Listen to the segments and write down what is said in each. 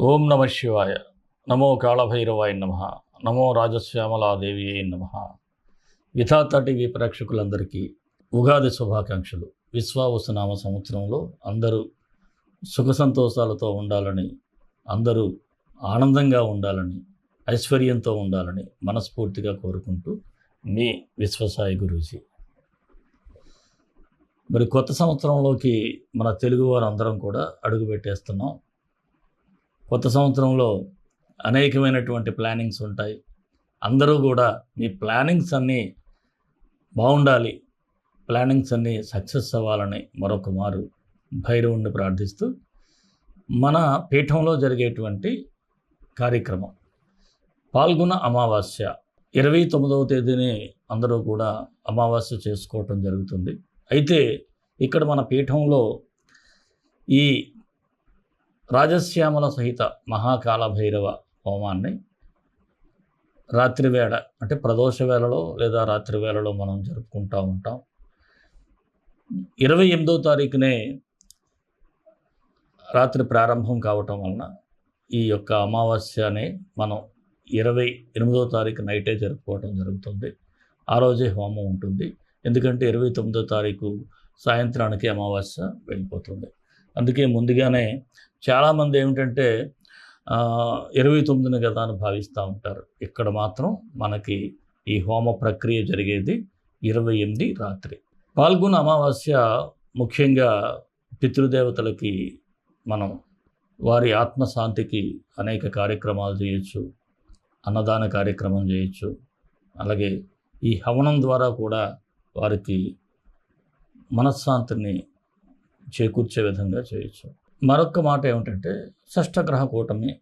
ఓం నమ శివాయ. నమో కాళభైరవాయ నమ. నమో రాజశ్యామలాదేవి నమ. విధాత టీవీ ప్రేక్షకులందరికీ ఉగాది శుభాకాంక్షలు. విశ్వావసునామ సంవత్సరంలో అందరూ సుఖ సంతోషాలతో ఉండాలని అందరూ ఆనందంగా ఉండాలని ఐశ్వర్యంతో ఉండాలని మనస్ఫూర్తిగా కోరుకుంటూ మీ విశ్వసాయి గురూజీ. మరి కొత్త సంవత్సరంలోకి మన తెలుగు వారందరం కూడా అడుగు పెట్టేస్తున్నాం కొత్త సంవత్సరంలో అనేకమైనటువంటి ప్లానింగ్స్ ఉంటాయి. అందరూ కూడా మీ ప్లానింగ్స్ అన్నీ బాగుండాలి. ప్లానింగ్స్ అన్నీ సక్సెస్ అవ్వాలని మరొక మారు భైరవుణ్ణి ప్రార్థిస్తూ మన పీఠంలో జరిగేటువంటి కార్యక్రమం. పాల్గొన అమావాస్య ఇరవై తొమ్మిదవ తేదీని అందరూ కూడా అమావాస్య చేసుకోవటం జరుగుతుంది. అయితే ఇక్కడ మన పీఠంలో ఈ రాజశ్యామల సహిత మహాకాలభైరవ హోమాన్ని రాత్రివేళ అంటే ప్రదోష వేళలో లేదా రాత్రి వేళలో మనం జరుపుకుంటూ ఉంటాం. ఇరవై ఎనిమిదో తారీఖునే రాత్రి ప్రారంభం కావటం వలన ఈ యొక్క అమావాస్యని మనం ఇరవై ఎనిమిదో తారీఖు నైటే జరుపుకోవటం జరుగుతుంది. ఆ రోజే హోమం ఉంటుంది. ఎందుకంటే ఇరవై తొమ్మిదో తారీఖు సాయంత్రానికి అమావాస్య వెళ్ళిపోతుంది. అందుకే ముందుగానే చాలామంది ఏమిటంటే ఇరవై తొమ్మిదిని కదా అని భావిస్తూ ఉంటారు. ఇక్కడ మాత్రం మనకి ఈ హోమ ప్రక్రియ జరిగేది ఇరవై ఎనిమిది రాత్రి. పాల్గొన్న అమావాస్య ముఖ్యంగా పితృదేవతలకి మనం వారి ఆత్మశాంతికి అనేక కార్యక్రమాలు చేయొచ్చు అన్నదాన కార్యక్రమం చేయొచ్చు. అలాగే ఈ హవనం ద్వారా కూడా వారికి మనశ్శాంతిని చేకూర్చే విధంగా చేయొచ్చు. మరొక మాట ఏమిటంటే షష్టగ్రహ కూటమి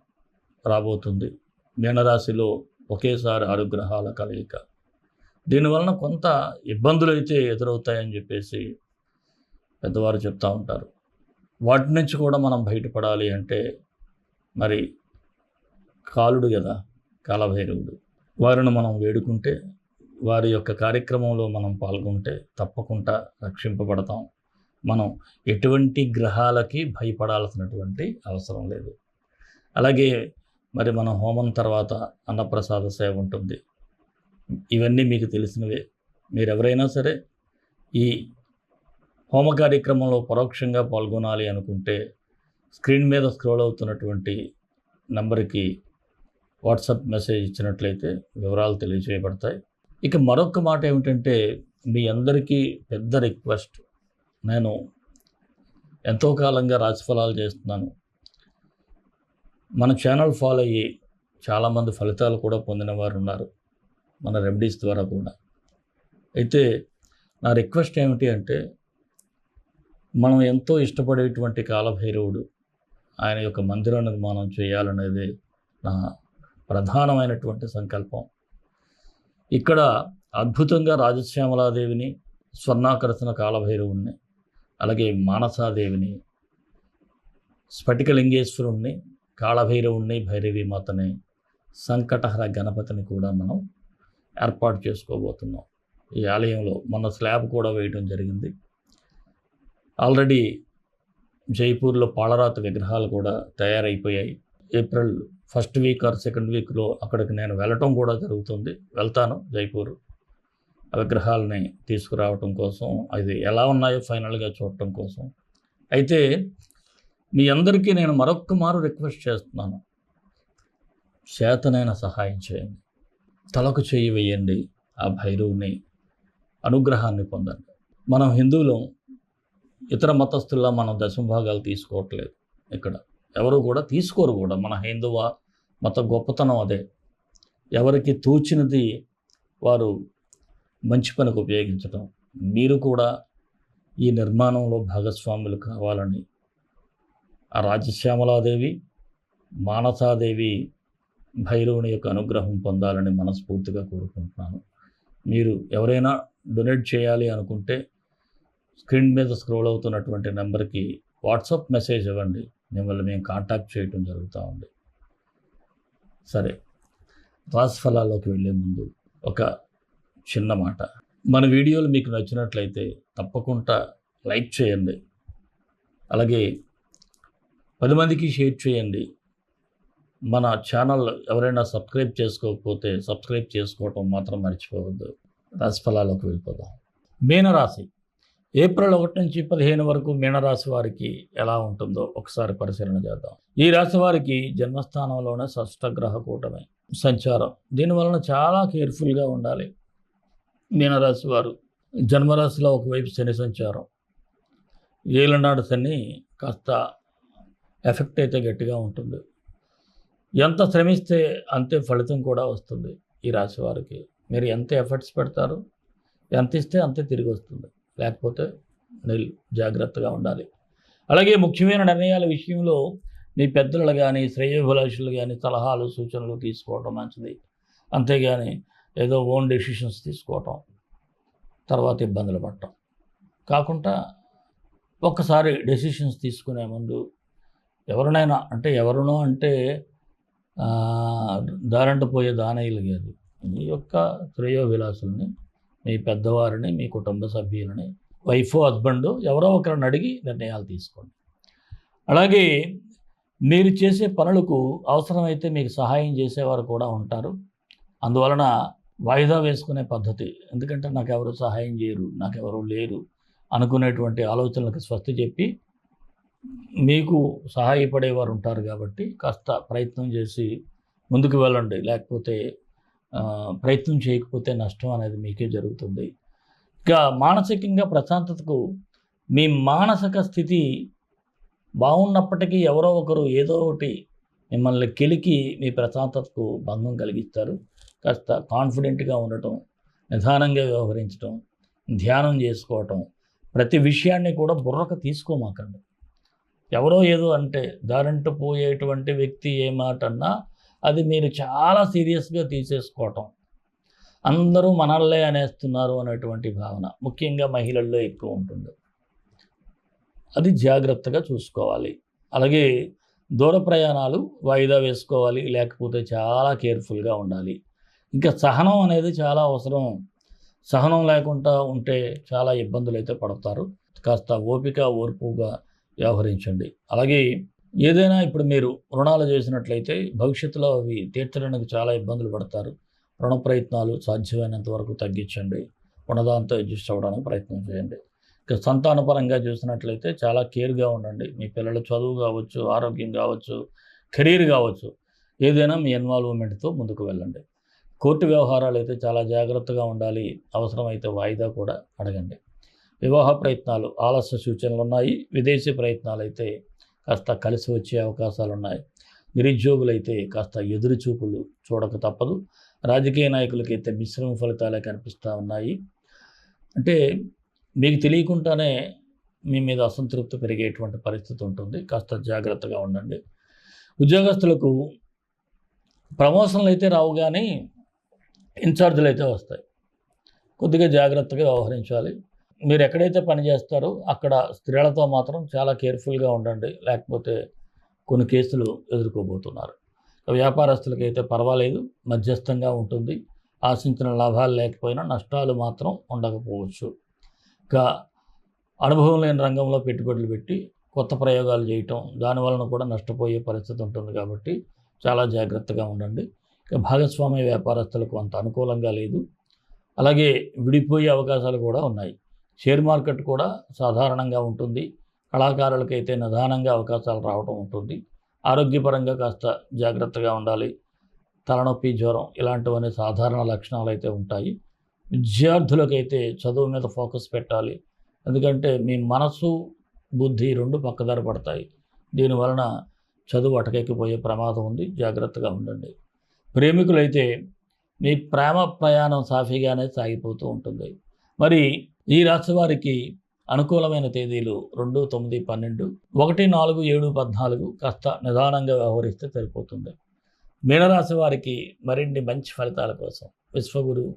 రాబోతుంది. మీనరాశిలో ఒకేసారి ఆరు గ్రహాల కలయిక. దీనివలన కొంత ఇబ్బందులు అయితే ఎదురవుతాయని చెప్పేసి పెద్దవారు చెప్తూ ఉంటారు. వాటి నుంచి కూడా మనం బయటపడాలి అంటే మరి కాలుడు కదా కాలభైరవుడు. వారిని మనం వేడుకుంటే వారి యొక్క కార్యక్రమంలో మనం పాల్గొంటే తప్పకుండా రక్షింపబడతాం. మనం ఎటువంటి గ్రహాలకి భయపడాల్సినటువంటి అవసరం లేదు. అలాగే మరి మన హోమం తర్వాత అన్నప్రసాద సేవ ఉంటుంది. ఇవన్నీ మీకు తెలిసినవే. మీరు ఎవరైనా సరే ఈ హోమ కార్యక్రమంలో పరోక్షంగా పాల్గొనాలి అనుకుంటే స్క్రీన్ మీద స్క్రోల్ అవుతున్నటువంటి నంబర్కి వాట్సాప్ మెసేజ్ ఇచ్చినట్లయితే వివరాలు తెలియజేయబడతాయి. ఇక మరొక మాట ఏమిటంటే మీ అందరికీ పెద్ద రిక్వెస్ట్. నేను ఎంతో కాలంగా రాశిఫలాలు చేస్తున్నాను. మన ఛానల్ ఫాలో అయ్యి చాలామంది ఫలితాలు కూడా పొందిన వారు ఉన్నారు మన రెమెడీస్ ద్వారా కూడా. అయితే నా రిక్వెస్ట్ ఏమిటి అంటే మనం ఎంతో ఇష్టపడేటువంటి కాలభైరవుడు ఆయన యొక్క మందిర నిర్మాణం చేయాలనేది నా ప్రధానమైనటువంటి సంకల్పం. ఇక్కడ అద్భుతంగా రాజశ్యామలాదేవిని స్వర్ణాకర్షణ కాలభైరవుణ్ణి అలాగే మానసాదేవిని స్ఫటికలింగేశ్వరుణ్ణి కాళభైరవుణ్ణి భైరవి మాతని సంకటహర గణపతిని కూడా మనం ఏర్పాటు చేసుకోబోతున్నాం. ఈ ఆలయంలో మన స్లాబ్ కూడా వేయడం జరిగింది. ఆల్రెడీ జైపూర్లో పాలరాతి విగ్రహాలు కూడా తయారైపోయాయి. April first week or second వీక్లో అక్కడికి నేను వెళ్ళటం కూడా జరుగుతుంది. వెళ్తాను జైపూర్. విగ్రహాలని తీసుకురావటం కోసం అది ఎలా ఉన్నాయో ఫైనల్గా చూడటం కోసం. అయితే మీ అందరికీ నేను మరొక్క మారు రిక్వెస్ట్ చేస్తున్నాను. చేతనైన సహాయం చేయండి. తలకు చేయి వేయండి. ఆ భైరవుని అనుగ్రహాన్ని పొందండి. మనం హిందువులం ఇతర మతస్థుల్లా మనం దశంభాగాలు తీసుకోవట్లేదు ఇక్కడ. ఎవరు కూడా తీసుకోరు కూడా. మన హిందువ మత గొప్పతనం అదే. ఎవరికి తూచినది వారు మంచి పనికి ఉపయోగించడం మీరు కూడా ఈ నిర్మాణంలో భాగస్వాములు కావాలని ఆ రాజశ్యామలాదేవి మానసాదేవి భైరవుని యొక్క అనుగ్రహం పొందాలని మనస్ఫూర్తిగా కోరుకుంటున్నాను. మీరు ఎవరైనా డొనేట్ చేయాలి అనుకుంటే స్క్రీన్ మీద స్క్రోల్ అవుతున్నటువంటి నెంబర్కి వాట్సాప్ మెసేజ్ ఇవ్వండి. మిమ్మల్ని మేము కాంటాక్ట్ చేయటం జరుగుతూ ఉంది. సరే రాశి ఫలాల్లోకి వెళ్ళే ముందు ఒక చిన్న మాట. మన వీడియోలు మీకు నచ్చినట్లయితే తప్పకుండా లైక్ చేయండి. అలాగే పది మందికి షేర్ చేయండి. మన ఛానల్ ఎవరైనా సబ్స్క్రైబ్ చేసుకోకపోతే సబ్స్క్రైబ్ చేసుకోవటం మాత్రం మర్చిపోవద్దు. రాశిఫలాలకు వెళ్ళిపోదాం. మీనరాశి. ఏప్రిల్ ఒకటి నుంచి పదిహేను వరకు మీనరాశి వారికి ఎలా ఉంటుందో ఒకసారి పరిశీలన చేద్దాం. ఈ రాశి వారికి జన్మస్థానంలోనే షష్టగ్రహ కూటమి సంచారం. దీనివలన చాలా కేర్ఫుల్గా ఉండాలి. మీనరాశి వారు. జన్మరాశిలో ఒకవైపు శని సంచారం. ఏలనాడు శని కాస్త ఎఫెక్ట్ అయితే గట్టిగా ఉంటుంది. ఎంత శ్రమిస్తే అంతే ఫలితం కూడా వస్తుంది ఈ రాశి వారికి. మీరు ఎంత ఎఫర్ట్స్ పెడతారు ఎంత ఇస్తే అంతే తిరిగి వస్తుంది. లేకపోతే నిల్ జాగ్రత్తగా ఉండాలి. అలాగే ముఖ్యమైన నిర్ణయాల విషయంలో మీ పెద్దలు కానీ శ్రేయోభిలాషులు కానీ సలహాలు సూచనలు తీసుకోవడం మంచిది. అంతేగాని ఏదో ఓన్ డెసిషన్స్ తీసుకోవటం తర్వాత ఇబ్బందులు పడటం. కాకుండా ఒక్కసారి డెసిషన్స్ తీసుకునే ముందు ఎవరినైనా అంటే ఎవరినో అంటే దారంటపోయే దానయ్యలు కాదు. మీ యొక్క శ్రేయోభిలాషుల్ని మీ పెద్దవారిని మీ కుటుంబ సభ్యులని వైఫ్ హస్బెండ్ ఎవరో ఒకరిని అడిగి నిర్ణయాలు తీసుకోండి. అలాగే మీరు చేసే పనులకు అవసరమైతే మీకు సహాయం చేసేవారు కూడా ఉంటారు. అందువలన వాయిదా వేసుకునే పద్ధతి. ఎందుకంటే నాకు ఎవరు సహాయం చేయరు నాకు ఎవరు లేరు అనుకునేటువంటి ఆలోచనలకు స్వస్తి చెప్పి మీకు సహాయపడేవారు ఉంటారు కాబట్టి కాస్త ప్రయత్నం చేసి ముందుకు వెళ్ళండి. లేకపోతే ప్రయత్నం చేయకపోతే నష్టం అనేది మీకే జరుగుతుంది. ఇక మానసికంగా ప్రశాంతతకు మీ మానసిక స్థితి బాగున్నప్పటికీ ఎవరో ఒకరు ఏదో ఒకటి మిమ్మల్ని కెలికి మీ ప్రశాంతతకు భంగం కలిగిస్తారు. కాస్త కాన్ఫిడెంట్గా ఉండటం నిదానంగా వ్యవహరించటం ధ్యానం చేసుకోవటం ప్రతి విషయాన్ని కూడా బుర్రకు తీసుకోమాకండి. ఎవరో ఏదో అంటే దారంట పోయేటువంటి వ్యక్తి ఏ మాట అన్నా అది మీరు చాలా సీరియస్గా తీసేసుకోవటం. అందరూ మనల్లే అనేస్తున్నారు అనేటువంటి భావన ముఖ్యంగా మహిళల్లో ఎక్కువ ఉంటుంది. అది జాగ్రత్తగా చూసుకోవాలి. అలాగే దూర ప్రయాణాలు వాయిదా వేసుకోవాలి లేకపోతే చాలా కేర్ఫుల్గా ఉండాలి. ఇంకా సహనం అనేది చాలా అవసరం. సహనం లేకుండా ఉంటే చాలా ఇబ్బందులు అయితే పడతారు. కాస్త ఓపిక ఓర్పుగా వ్యవహరించండి. అలాగే ఏదైనా ఇప్పుడు మీరు రుణాలు చేసినట్లయితే భవిష్యత్తులో అవి తీర్చడానికి చాలా ఇబ్బందులు పడతారు. రుణ ప్రయత్నాలు సాధ్యమైనంత వరకు తగ్గించండి. ఉన్నదాంతో అడ్జస్ట్ అవ్వడానికి ప్రయత్నం చేయండి. ఇక సంతానపరంగా చూసినట్లయితే చాలా కేర్గా ఉండండి. మీ పిల్లల చదువు కావచ్చు ఆరోగ్యం కావచ్చు కెరీర్ కావచ్చు. ఏదైనా మీ ఇన్వాల్వ్మెంట్తో ముందుకు వెళ్ళండి. కోర్టు వ్యవహారాలు అయితే చాలా జాగ్రత్తగా ఉండాలి. అవసరమైతే వాయిదా కూడా అడగండి. వివాహ ప్రయత్నాలు ఆలస్య సూచనలు ఉన్నాయి విదేశీ ప్రయత్నాలు అయితే కాస్త కలిసి వచ్చే అవకాశాలు ఉన్నాయి నిరుద్యోగులైతే కాస్త ఎదురుచూపులు చూడక తప్పదు. రాజకీయ నాయకులకైతే మిశ్రమ ఫలితాలే కనిపిస్తూ ఉన్నాయి. అంటే మీకు తెలియకుండానే మీ మీద అసంతృప్తి పెరిగేటువంటి పరిస్థితి ఉంటుంది. కాస్త జాగ్రత్తగా ఉండండి. ఉద్యోగస్తులకు ప్రమోషన్లు అయితే రావు కానీ ఇన్ఛార్జీలు అయితే వస్తాయి. కొద్దిగా జాగ్రత్తగా వ్యవహరించాలి. మీరు ఎక్కడైతే పనిచేస్తారో అక్కడ స్త్రీలతో మాత్రం చాలా కేర్ఫుల్గా ఉండండి. లేకపోతే కొన్ని కేసులు ఎదుర్కోబోతున్నారు. వ్యాపారస్తులకి అయితే పర్వాలేదు. మధ్యస్థంగా ఉంటుంది. ఆశించిన లాభాలు లేకపోయినా నష్టాలు మాత్రం ఉండకపోవచ్చు. ఇంకా అనుభవం లేని రంగంలో పెట్టుబడులు పెట్టి కొత్త ప్రయోగాలు చేయటం దానివలన కూడా నష్టపోయే పరిస్థితి ఉంటుంది కాబట్టి చాలా జాగ్రత్తగా ఉండండి. భాగస్వామ్య వ్యాపారస్తులకు అంత అనుకూలంగా లేదు. అలాగే విడిపోయే అవకాశాలు కూడా ఉన్నాయి. షేర్ మార్కెట్ కూడా సాధారణంగా ఉంటుంది. కళాకారులకైతే నిదానంగా అవకాశాలు రావడం ఉంటుంది. ఆరోగ్యపరంగా కాస్త జాగ్రత్తగా ఉండాలి. తలనొప్పి జ్వరం ఇలాంటివన్నీ సాధారణ లక్షణాలు అయితే ఉంటాయి. విద్యార్థులకైతే చదువు మీద ఫోకస్ పెట్టాలి. ఎందుకంటే మీ మనసు బుద్ధి రెండు పక్కదారి పడతాయి. దీనివలన చదువు అటకెక్కిపోయే ప్రమాదం ఉంది. జాగ్రత్తగా ఉండండి. ప్రేమికులైతే మీ ప్రేమ ప్రయాణం సాఫీగానే సాగిపోతూ ఉంటుంది. మరి ఈ రాశి వారికి అనుకూలమైన తేదీలు రెండు తొమ్మిది పన్నెండు ఒకటి నాలుగు ఏడు పద్నాలుగు కాస్త నిదానంగా వ్యవహరిస్తే సరిపోతుంది. మీనరాశి వారికి మరిన్ని మంచి ఫలితాల కోసం విశ్వగురు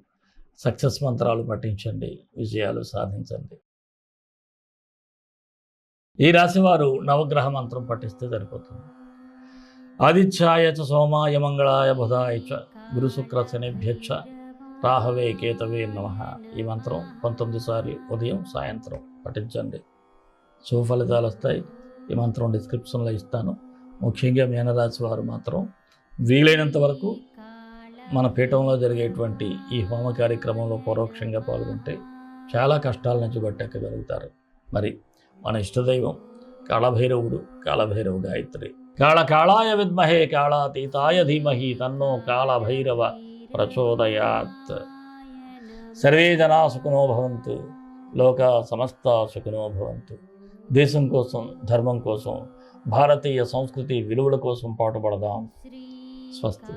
సక్సెస్ మంత్రాలు పఠించండి విజయాలు సాధించండి. ఈ రాశివారు నవగ్రహ మంత్రం పఠిస్తే సరిపోతుంది. ఆదిత్యాయ చ సోమాయ మంగళాయ బుధాయ చ గురుశుక్ర శనిభ్యచ్చ రాహవే కేతవే నమ ఈ మంత్రం పంతొమ్మిది సార్లు ఉదయం సాయంత్రం పఠించండి. శుభ ఫలితాలు వస్తాయి. ఈ మంత్రం డిస్క్రిప్షన్లో ఇస్తాను. ముఖ్యంగా మీనరాశి వారు మాత్రం వీలైనంత వరకు మన పీఠంలో జరిగేటువంటి ఈ హోమ కార్యక్రమంలో పరోక్షంగా పాల్గొంటే చాలా కష్టాల నుంచి బట్టెక్కగలుగుతారు. మరి మన ఇష్టదైవం కాళభైరవుడు కాళభైరవు గాయత్రి కాళ కాళాయ విద్మహే కాళాతీతాయ ధీమహి తన్నో కాళభైరవ ప్రచోదయాత్. సర్వే జనా సుఖనో భవంతు లోక సమస్త సుఖనో భవంతు. దేశం కోసం ధర్మం కోసం భారతీయ సంస్కృతి విలువల కోసం పాటుపడదాం. స్వస్తి.